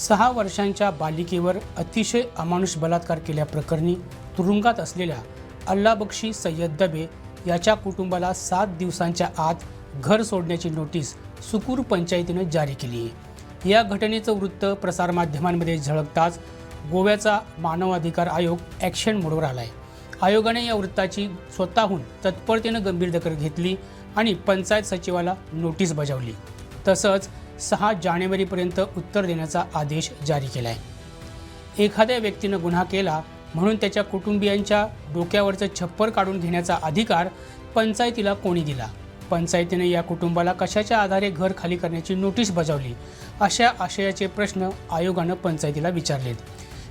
सहा वर्षांच्या बालिकेवर अतिशय अमानुष बलात्कार केल्याप्रकरणी तुरुंगात असलेल्या अल्लाबक्षी सय्यद दबे याच्या कुटुंबाला सात दिवसांच्या आत घर सोडण्याची नोटीस सुकूर पंचायतीनं जारी केली आहे. या घटनेचं वृत्त प्रसारमाध्यमांमध्ये झळकताच गोव्याचा मानवाधिकार आयोग ॲक्शन मोडवर आला आहे आयोगाने या वृत्ताची स्वतःहून तत्परतेनं गंभीर दखल घेतली आणि पंचायत सचिवाला नोटीस बजावली. तसंच सहा जानेवारीपर्यंत उत्तर देण्याचा आदेश जारी केला आहे एखाद्या व्यक्तीनं गुन्हा केला म्हणून त्याच्या कुटुंबियांच्या डोक्यावरचं छप्पर काढून घेण्याचा अधिकार पंचायतीला कोणी दिला? पंचायतीने या कुटुंबाला कशाच्या आधारे घर खाली करण्याची नोटीस बजावली? अशा आशयाचे प्रश्न आयोगानं पंचायतीला विचारलेत.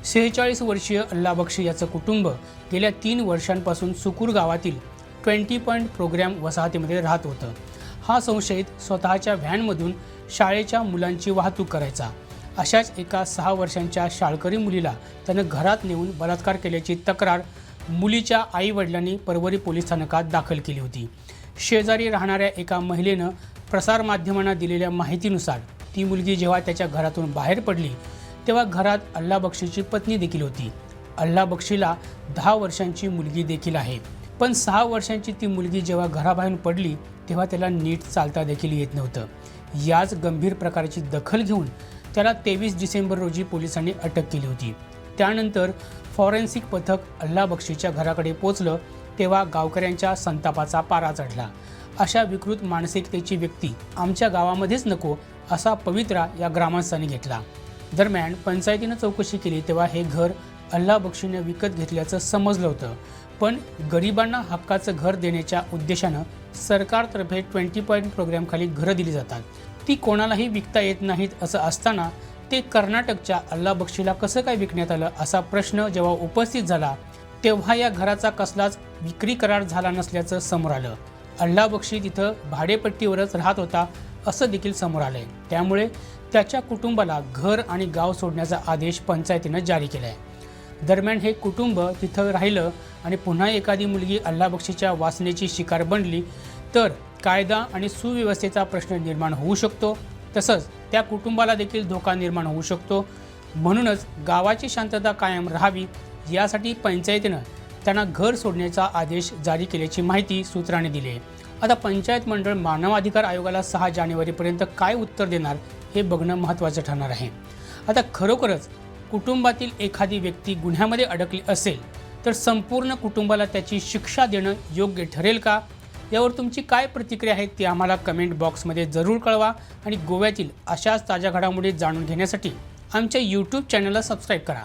सेहेचाळीस वर्षीय अल्ला बक्षी याचं कुटुंब गेल्या तीन वर्षांपासून सुकूर गावातील ट्वेंटी पॉईंट प्रोग्रॅम वसाहतीमध्ये राहत होतं. हा संशयित स्वतःच्या व्हॅनमधून शाळेच्या मुलांची वाहतूक करायचा. अशाच एका सहा वर्षांच्या शाळकरी मुलीला त्यानं घरात नेऊन बलात्कार केल्याची तक्रार मुलीच्या आईवडिलांनी परवरी पोलीस स्थानकात दाखल केली होती. शेजारी राहणाऱ्या एका महिलेनं प्रसारमाध्यमांना दिलेल्या माहितीनुसार ती मुलगी जेव्हा त्याच्या घरातून बाहेर पडली तेव्हा घरात अल्ला बक्षीची पत्नी देखील होती. अल्ला बक्षीला दहा वर्षांची मुलगी देखील आहे. पण सहा वर्षांची ती मुलगी जेव्हा घराबाहेरून पडली तेव्हा त्याला नीट चालता देखील येत नव्हतं. याच गंभीर प्रकारची दखल घेऊन त्याला तेवीस डिसेंबर रोजी पोलिसांनी अटक केली होती. त्यानंतर फॉरेन्सिक पथक अल्ला बक्षीच्या घराकडे पोचलं तेव्हा गावकऱ्यांच्या संतापाचा पारा चढला. अशा विकृत मानसिकतेची व्यक्ती आमच्या गावामध्येच नको असा पवित्रा या ग्रामस्थांनी घेतला. दरम्यान पंचायतीनं चौकशी केली तेव्हा हे घर अल्ला बक्षीने विकत घेतल्याचं समजलं होतं. पण गरिबांना हक्काचं घर देण्याच्या उद्देशानं सरकारतर्फे ट्वेंटी पॉईंट प्रोग्रॅमखाली घरं दिली जातात. ती कोणालाही विकता येत नाहीत असं असताना ते कर्नाटकच्या अल्ला बक्षीला कसं काय विकण्यात आलं असा प्रश्न जेव्हा उपस्थित झाला तेव्हा या घराचा कसलाच विक्री करार झाला नसल्याचं समोर आलं. अल्ला बक्षी तिथं भाडेपट्टीवरच राहत होता असं देखील समोर आलंय. त्यामुळे त्याच्या कुटुंबाला घर आणि गाव सोडण्याचा आदेश पंचायतीनं जारी केला आहे दरम्यान हे कुटुंब तिथं राहिलं आणि पुन्हा एखादी मुलगी अल्लाबक्षीच्या वासनेची शिकार बनली तर कायदा आणि सुव्यवस्थेचा प्रश्न निर्माण होऊ शकतो. तसंच त्या कुटुंबाला देखील धोका निर्माण होऊ शकतो. म्हणूनच गावाची शांतता कायम राहावी यासाठी पंचायतीनं त्यांना घर सोडण्याचा आदेश जारी केल्याची माहिती सूत्रांनी दिली आहे. आता पंचायत मंडळ मानवाधिकार आयोगाला सहा जानेवारीपर्यंत काय उत्तर देणार हे बघणं महत्त्वाचं ठरणार आहे. आता खरोखरच कुटुंबातील एखादी व्यक्ती गुन्ह्यामध्ये अडकली असेल तर संपूर्ण कुटुंबाला त्याची शिक्षा देणं योग्य ठरेल का? यावर तुमची काय प्रतिक्रिया आहे ती आम्हाला कमेंट बॉक्समध्ये जरूर कळवा आणि गोव्यातील अशाच ताज्या घडामोडी जाणून घेण्यासाठी आमच्या यूट्यूब चॅनलला सबस्क्राईब करा.